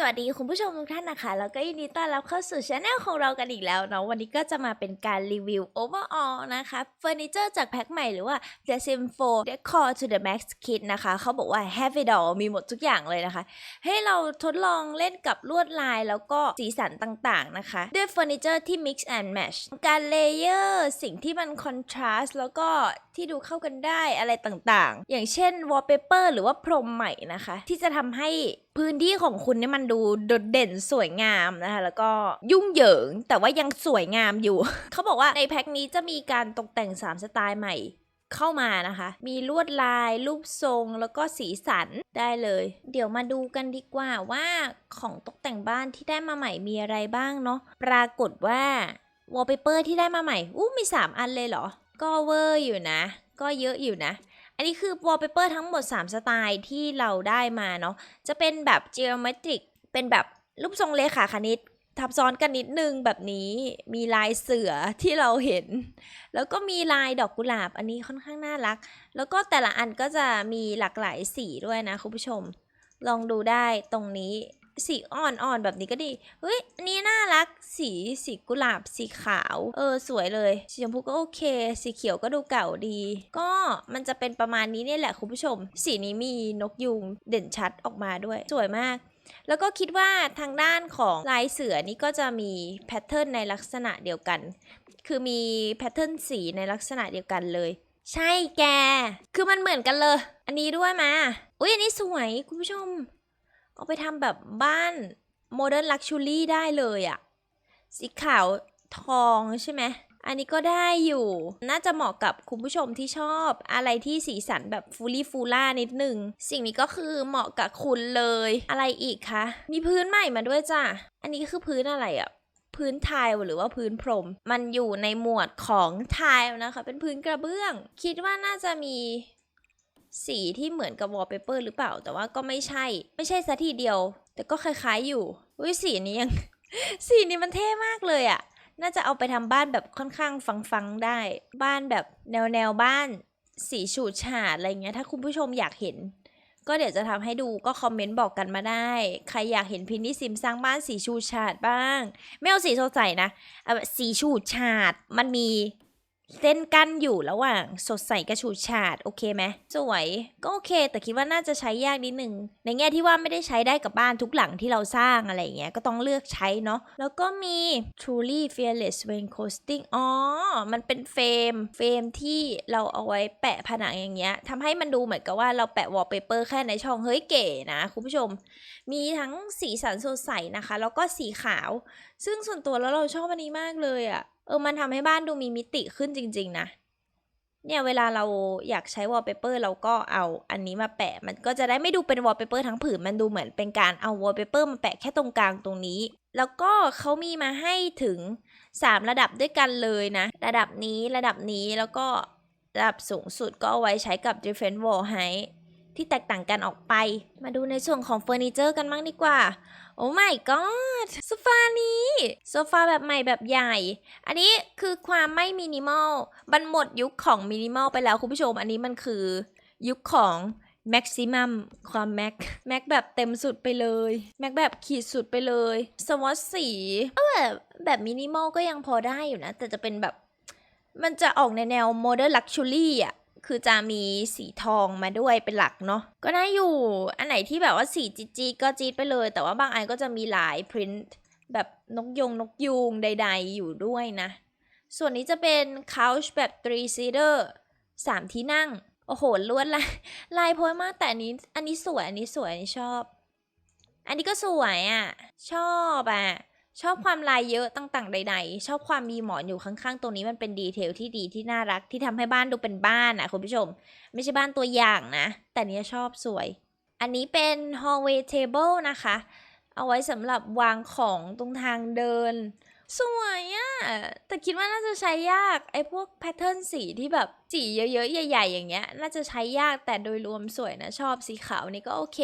สวัสดีคุณผู้ชมทุกท่านนะคะ แล้วก็ยินดีต้อนรับเข้าสู่ช anel ของเรากันอีกแล้วเนาะวันนี้ก็จะมาเป็นการรีวิว overall นะคะเฟอร์นิเจอร์จากแพ็คใหม่หรือว่า The Sim 4 Decor to the Max Kit นะคะเขาบอกว่า have it all มีหมดทุกอย่างเลยนะคะ ให้เราทดลองเล่นกับลวดลายแล้วก็สีสันต่างๆนะคะ ด้วยเฟอร์นิเจอร์ที่ mix and match การเลเยอร์สิ่งที่มัน contrast แล้วก็ ที่ดูเข้ากันได้อะไรต่างๆ อย่างเช่น wallpaper หรือว่าพรมใหม่นะคะ ที่จะทำให้พื้นที่ของคุณเนี่ยมันดูโดดเด่นสวยงามนะคะ แล้วก็ยุ่งเหยิงแต่ว่ายังสวยงามอยู่ เขาบอกว่าในแพ็คนี้จะมีการตกแต่ง 3 สไตล์ใหม่เข้ามานะคะ มีลวดลาย รูปทรง แล้วก็สีสันได้เลย เดี๋ยวมาดูกันดีกว่าว่าของตกแต่งบ้านที่ได้มาใหม่มีอะไรบ้างเนาะ ปรากฏว่าวอลเปเปอร์ที่ได้มาใหม่ อู้มี 3 อันเลยเหรอ ก็เวอร์อยู่นะ ก็เยอะอยู่นะ อันนี้คือวอลเปเปอร์ทั้งหมด 3 สไตล์ที่เราได้มาเนาะ จะเป็นแบบ geometric เป็นแบบรูปทรงเลขาคณิตทับซ้อนกันนิดนึงแบบนี้มีลายเสือที่เราเห็น แล้วก็มีลายดอกกุหลาบอันนี้ค่อนข้างน่ารัก แล้วก็แต่ละอันก็จะมีหลากหลายสีด้วยนะคุณผู้ชม ลองดูได้ตรงนี้ สีอ่อนๆแบบนี้ก็ดี เฮ้ยอันนี้น่ารัก สีสีกุหลาบสีขาว เออสวยเลยสีชมพูก็โอเค สีเขียวก็ดูเก่าดี ก็มันจะเป็นประมาณนี้เนี่ยแหละคุณผู้ชม สีนี้มีนกยูงเด่นชัดออกมาด้วย สวยมากแล้วก็คิดว่าทางด้านของลายเสือนี่ก็จะมีแพทเทิร์นในลักษณะเดียวกัน คือมีแพทเทิร์นสีในลักษณะเดียวกันเลย ใช่แก คือมันเหมือนกันเลย อันนี้ด้วยมา อุ้ยอันนี้สวยคุณผู้ชม เอาไปทำแบบบ้านโมเดิร์นลักชูรี่ได้เลยอะสีขาวทองใช่ไหม อันนี้ก็ได้อยู่ น่าจะเหมาะกับคุณผู้ชมที่ชอบอะไรที่สีสันแบบฟูลี่ฟูล่านิดหนึ่ง สิ่งนี้ก็คือเหมาะกับคุณเลย อะไรอีกคะ มีพื้นใหม่มาด้วยจ้ะ อันนี้คือพื้นอะไรอะพื้นทล์หรือว่าพื้นพรม มันอยู่ในหมวดของทล์นะคะ เป็นพื้นกระเบื้อง คิดว่าน่าจะมี สีที่เหมือนกับวอลเปเปอร์หรือเปล่า แต่ว่าก็ไม่ใช่ ไม่ใช่ซะทีเดียว แต่ก็คล้ายๆอยู่ อุ้ยสีนี้ยัง สีนี้มันเท่มากเลยอะ่ะ น่าจะเอาไปทำบ้านแบบค่อนข้างฟังๆได้ บ้านแบบแนวแนวบ้าน สีฉูดฉาดอะไรเงี้ย ถ้าคุณผู้ชมอยากเห็น ก็เดี๋ยวจะทำให้ดูก็คอมเมนต์บอกกันมาได้ ใครอยากเห็นพินนี่ซิมสร้างบ้านสีฉูดฉาดบ้าง ไม่เอาสีสดใสนะเอาแบบสีฉูดฉาด มันมี เส้นกั้นอยู่ระหว่างสดใสกับฉูดฉาดโอเคไหมสวยก็โอเค แต่คิดว่าน่าจะใช้ยากนิดนึง ในแง่ที่ว่าไม่ได้ใช้ได้กับบ้านทุกหลังที่เราสร้างอะไรอย่างเงี้ยก็ต้องเลือกใช้เนาะแล้วก็มี truly fearless when coasting อ๋อ มันเป็นเฟรมเฟรมที่เราเอาไว้แปะผนังอย่างเงี้ยทำให้มันดูเหมือนกับว่าเราแปะวอลเปเปอร์แค่ในช่องเฮ้ยเก๋นะคุณผู้ชม มีทั้งสีสันสดใสนะคะ แล้วก็สีขาว ซึ่งส่วนตัวแล้วเราชอบอันนี้มากเลยอะ่ะ เออมันทำให้บ้านดูมีมิติขึ้นจริง ๆ นะ เนี่ยเวลาเราอยากใช้วอลเปเปอร์เราก็เอาอันนี้มาแปะ มันก็จะได้ไม่ดูเป็นวอลเปเปอร์ทั้งผืน มันดูเหมือนเป็นการเอาวอลเปเปอร์มาแปะแค่ตรงกลางตรงนี้ แล้วก็เขามีมาให้ถึง 3 ระดับด้วยกันเลยนะ ระดับนี้ระดับนี้แล้วก็ระดับสูงสุดก็เอาไว้ใช้กับ different wall height ที่แตกต่างกันออกไป มาดูในส่วนของเฟอร์นิเจอร์กันบ้างดีกว่า โอ้ my god โซฟานี้ โซฟาแบบใหม่แบบใหญ่ อันนี้คือความไม่มินิมอลมันหมดยุคของมินิมอลไปแล้วคุณผู้ชม อันนี้มันคือยุคของแม็กซิมัมความแม็กแม็กแบบเต็มสุดไปเลยแม็กแบบขีดสุดไปเลยสวอตสีก็แบบแบบมินิมอลก็ยังพอได้อยู่นะ แต่จะเป็นแบบ มันจะออกในแนวโมเดิร์นลักชัวรี่อะ คือจะมีสีทองมาด้วยเป็นหลักเนาะก็ได้อยู่อันไหนที่แบบว่าสีจี๊ดๆก็จี๊ดไปเลย แต่ว่าบางอันก็จะมีหลายพรินท์แบบนกยงนกยูงใด ๆ อยู่ด้วยนะ ส่วนนี้จะเป็น couch แบบ three seater สามที่นั่ง โอ้โหลวดลายลายโพสมากแต่อันนี้ อันนี้สวย อันนี้สวย อันนี้ชอบ อันนี้ก็สวยอะ ชอบอะ ชอบความลายเยอะต่างๆใดๆ ชอบความมีหมอนอยู่ข้างๆ ตรงนี้มันเป็นดีเทลที่ดีที่น่ารักที่ทำให้บ้านดูเป็นบ้านอะคุณผู้ชม ไม่ใช่บ้านตัวอย่างนะ แต่เนี้ยชอบสวย อันนี้เป็น hallway table นะคะ เอาไว้สำหรับวางของตรงทางเดิน สวยอะแต่คิดว่าน่าจะใช้ยากไอ้พวกแพทเทิร์นสีที่แบบสีเยอะๆ ใหญ่ ๆ อย่างเงี้ย น่าจะใช้ยากแต่โดยรวมสวยนะชอบสีขาวนี่ก็โอเค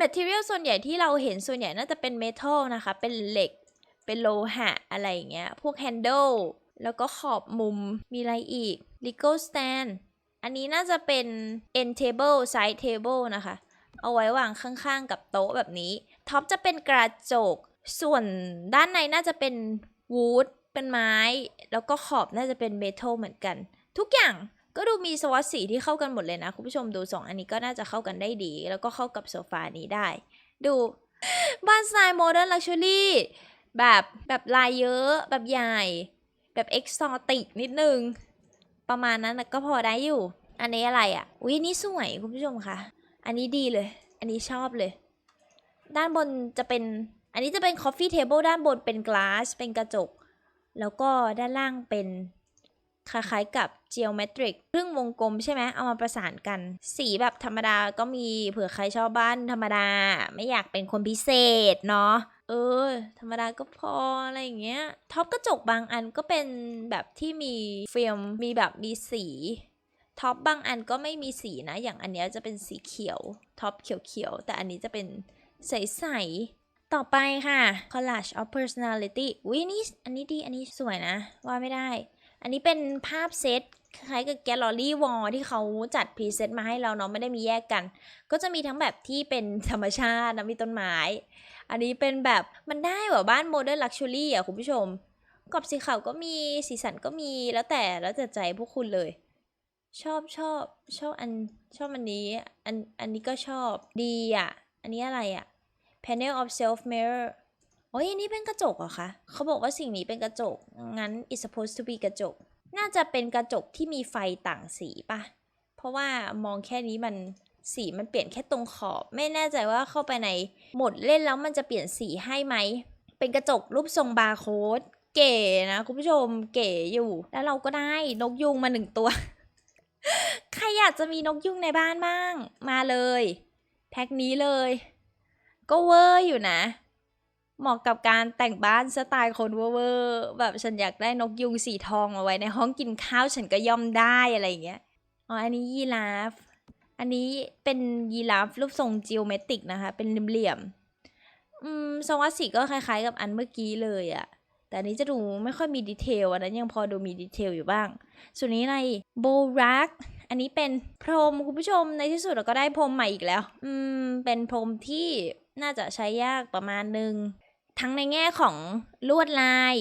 material ส่วนใหญ่ที่เราเห็นส่วนใหญ่น่าจะเป็นเมทัลนะคะ เป็นเหล็ก เป็นโลหะอะไรอย่างเงี้ย พวก handle แล้วก็ขอบมุมมีอะไรอีก legal stand อันนี้น่าจะเป็น end table side table นะคะ เอาไว้วางข้างๆ กับโต๊ะแบบนี้ ท็อปจะเป็นกระจก ส่วนด้านในน่าจะเป็นวูดเป็นไม้ แล้วก็ขอบน่าจะเป็นเมทัลเหมือนกัน ทุกอย่างก็ดูมีสวัสดสีที่เข้ากันหมดเลยนะ คุณผู้ชมดูสองอันนี้ก็น่าจะเข้ากันได้ดี แล้วก็เข้ากับโซฟานี้ได้ ดูบ้านสไตล์โมเดิร์นลักชัวรี่ แบบแบบลายเยอะแบบใหญ่ แบบเอกซอติกนิดนึง ประมาณนั้นก็พอได้อยู่ อันนี้อะไรอะอุ้ยนี่สวยคุณผู้ชมค่ะอันนี้ดีเลย อันนี้ชอบเลย ด้านบนจะเป็น อันนี้จะเป็น coffee table ด้านบนเป็น glass เป็นกระจก แล้วก็ด้านล่างเป็นคล้ายๆกับ geometric ครึ่งวงกลมใช่ไหมเอามาประสานกัน สีแบบธรรมดาก็มีเผื่อใครชอบบ้านธรรมดา ไม่อยากเป็นคนพิเศษเนาะ เออ ธรรมดาก็พออะไรอย่างเงี้ย ท็อปกระจกบางอันก็เป็นแบบที่มีฟิล์มมีแบบมีสีท็อปบางอันก็ไม่มีสีนะ อย่างอันเนี้ยจะเป็นสีเขียว ท็อปเขียวๆ แต่อันนี้จะเป็นใสๆ ต่อไปค่ะ collage of personality อุ้ยนี่อันนี้ดี อันนี้สวยนะ ว่าไม่ได้ อันนี้เป็นภาพเซต คล้ายกับแกลลอรี่วอลที่เขาจัดพรีเซตมาให้เราเนาะไม่ได้มีแยกกัน ก็จะมีทั้งแบบที่เป็นธรรมชาตินะมีต้นไม้ อันนี้เป็นแบบมันได้แบบบ้านโมเดิร์นลักชัวรี่อะคุณผู้ชมกรอบสีขาวก็มีสีสันก็มีแล้วแต่แล้วแต่ใจพวกคุณเลย ชอบชอบชอบอันชอบอันนี้อันอันนี้ก็ชอบดีอะ อันนี้อะไรอะ panel of self mirror โอ้ยอันนี้เป็นกระจกเหรอคะเขาบอกว่าสิ่งนี้เป็นกระจก งั้น it's supposed to be กระจก น่าจะเป็นกระจกที่มีไฟต่างสีปะเพราะว่ามองแค่นี้มันสีมันเปลี่ยนแค่ตรงขอบ ไม่แน่ใจว่าเข้าไปในโหมดเล่นแล้วมันจะเปลี่ยนสีให้ไหม เป็นกระจกรูปทรงบาร์โค้ดเก๋นะคุณผู้ชมเก๋อยู่ แล้วเราก็ได้นกยุงมาหนึ่งตัว ใครอยากจะมีนกยุงในบ้านบ้าง มาเลย แพ็คนี้เลย ก็เวอร์อยู่นะ เหมาะกับการแต่งบ้านสไตล์คนเวอร์แบบฉันอยากได้นกยุงสีทองมาไว้ในห้องกินข้าวฉันก็ย่อมได้อะไรอย่างเงี้ยอ๋ออันนี้ยีราฟอันนี้เป็นยีราฟรูปทรงจิโอเมตริกนะคะ เป็นเหลี่ยมอืมทรงวัดสีก็คล้ายๆกับอันเมื่อกี้เลยอะแต่อันนี้จะดูไม่ค่อยมีดีเทลอันนั้นยังพอดูมีดีเทลอยู่บ้าง ส่วนนี้อะไรโบรักอันนี้เป็นพรมคุณผู้ชมในที่สุดเราก็ได้พรมใหม่อีกแล้ว อืมเป็นพรมที่น่าจะใช้ยากประมาณหนึ่ง ทั้งในแง่ของลวดลาย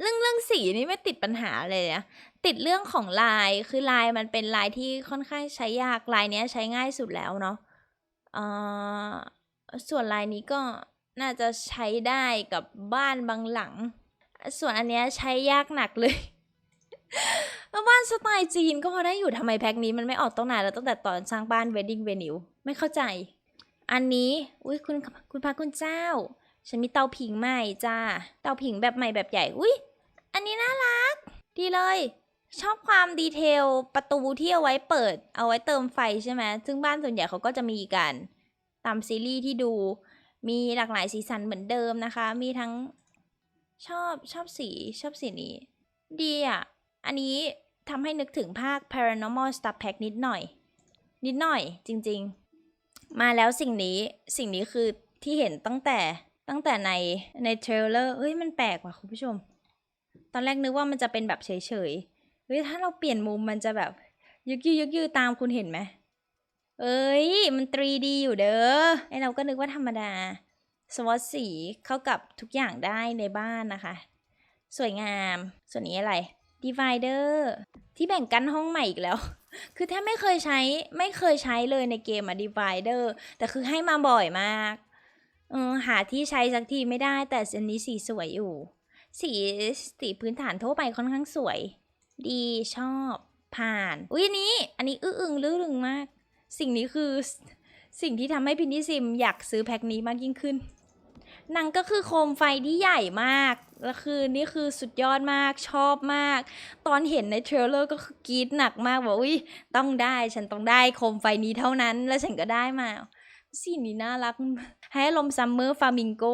เรื่องเรื่องสีนี่ไม่ติดปัญหาเลยนะติดเรื่องของลายคือลายมันเป็นลายที่ค่อนข้างใช้ยากลายเนี้ยใช้ง่ายสุดแล้วเนาะส่วนลายนี้ก็น่าจะใช้ได้กับบ้านบางหลัง ส่วนอันเนี้ยใช้ยากหนักเลยบ้านสไตล์จีนก็พอได้อยู่ทำไมแพ็คนี้มันไม่ออกตั้งนานแล้วตั้งแต่ตอนสร้างบ้าน wedding venue ไม่เข้าใจ อันนี้ อุ้ยคุณคุณพระคุณเจ้า ฉันมีเตาผิงใหม่จ้า เตาผิงแบบใหม่แบบใหญ่ อุ้ยอันนี้น่ารัก ดีเลย ชอบความดีเทลประตูที่เอาไว้เปิด เอาไว้เติมไฟใช่ไหม ซึ่งบ้านส่วนใหญ่เขาก็จะมีกันตามซีรีส์ที่ดู มีหลากหลายสีสันเหมือนเดิมนะคะ มีทั้งชอบชอบสีชอบสีนี้ ดีอะ อันนี้ทำให้นึกถึงภาค Paranormal Stuff Pack นิดหน่อย นิดหน่อยจริง ๆ มาแล้วสิ่งนี้สิ่งนี้คือที่เห็นตั้งแต่ ตั้งแต่ในในเทรลเลอร์เฮ้ยมันแปลกว่ะคุณผู้ชม ตอนแรกนึกว่ามันจะเป็นแบบเฉยๆเฮ้ยถ้าเราเปลี่ยนมุมมันจะแบบยึกยืยึกยืตามคุณเห็นไหมเอ้ยมัน 3D อยู่เด้อไอเราก็นึกว่าธรรมดา สวอตสีเข้ากับทุกอย่างได้ในบ้านนะคะ สวยงาม ส่วนนี้อะไร divider ที่แบ่งกั้นห้องใหม่อีกแล้ว คือแทบไม่เคยใช้ไม่เคยใช้เลยในเกมอะ divider แต่คือให้มาบ่อยมาก เออหาที่ใช้สักทีไม่ได้แต่อันนี้สีสวยอยู่ สีสีพื้นฐานทั่วไปค่อนข้างสวย ดีชอบผ่าน อุ้ยอันนี้ อันนี้อื้ออึงลื้อรึงมาก สิ่งนี้คือสิ่งที่ทำให้พินนี่ซิมอยากซื้อแพ็คนี้มากยิ่งขึ้นนังก็คือโคมไฟที่ใหญ่มาก แล้วคือนี่คือสุดยอดมากชอบมาก ตอนเห็นในเทรลเลอร์ก็คือกรีดหนักมากบอกอุ้ยต้องได้ฉันต้องได้โคมไฟนี้เท่านั้น แล้วฉันก็ได้มาสีนี้น่ารัก ให้อารมซัมเมอร์ฟามิงโก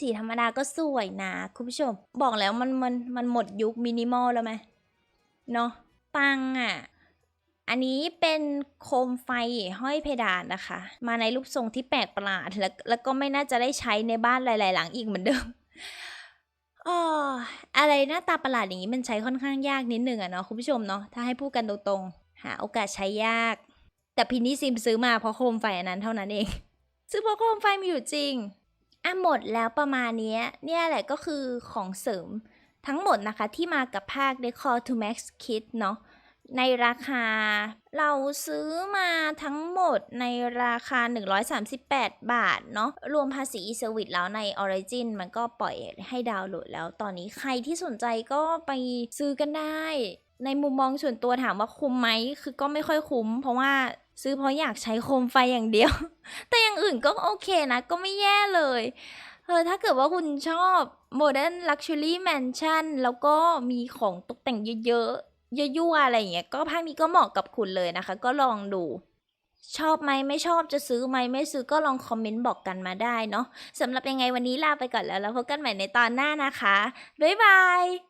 สีธรรมดาก็สวยนะ คุณผู้ชม บอกแล้วมันมันมันหมดยุคมินิมอลแล้วไหมเนาะปังอะ อันนี้เป็นโคมไฟห้อยเพดานนะคะ มาในรูปทรงที่แปลกประหลาด แล้วแล้วก็ไม่น่าจะได้ใช้ในบ้านหลาย ๆ หลังอีกเหมือนเดิมอ๋ออะไรหน้าตาประหลาดอย่างนี้มันใช้ค่อนข้างยากนิดหนึ่งอะเนาะคุณผู้ชมเนาะถ้าให้พูดกันตรงๆหาโอกาสใช้ยาก แต่พินนี่ซิมซื้อมาเพราะโคมไฟอันนั้นเท่านั้นเอง ซื้อพราะโคมไฟมีอยู่จริงอะหมดแล้วประมาณนี้เนี่ยแหละก็คือของเสริมทั้งหมดนะคะที่มากับภาค Decor to Max Kit เนาะในราคาเราซื้อมาทั้งหมดในราคา 138 บาทเนาะรวมภาษีเซอร์วิสแล้วใน Origin มันก็ปล่อยให้ดาวน์โหลดแล้ว ตอนนี้ใครที่สนใจก็ไปซื้อกันได้ ในมุมมองส่วนตัวถามว่าคุ้มไหม คือก็ไม่ค่อยคุ้ม เพราะว่า ซื้อเพราะอยากใช้โคมไฟอย่างเดียว แต่อย่างอื่นก็โอเคนะ ก็ไม่แย่เลยเออถ้าเกิดว่าคุณชอบ Modern Luxury Mansion แล้วก็มีของตกแต่งเยอะๆยั่วๆอะไรอย่างเงี้ยก็ภาคนี้ก็เหมาะกับคุณเลยนะคะ ก็ลองดูชอบไหมไม่ชอบจะซื้อไหมไม่ซื้อก็ลองคอมเมนต์บอกกันมาได้เนาะสำหรับยังไงวันนี้ลาไปก่อนแล้วแล้วพบกันใหม่ในตอนหน้านะคะ บ๊ายบาย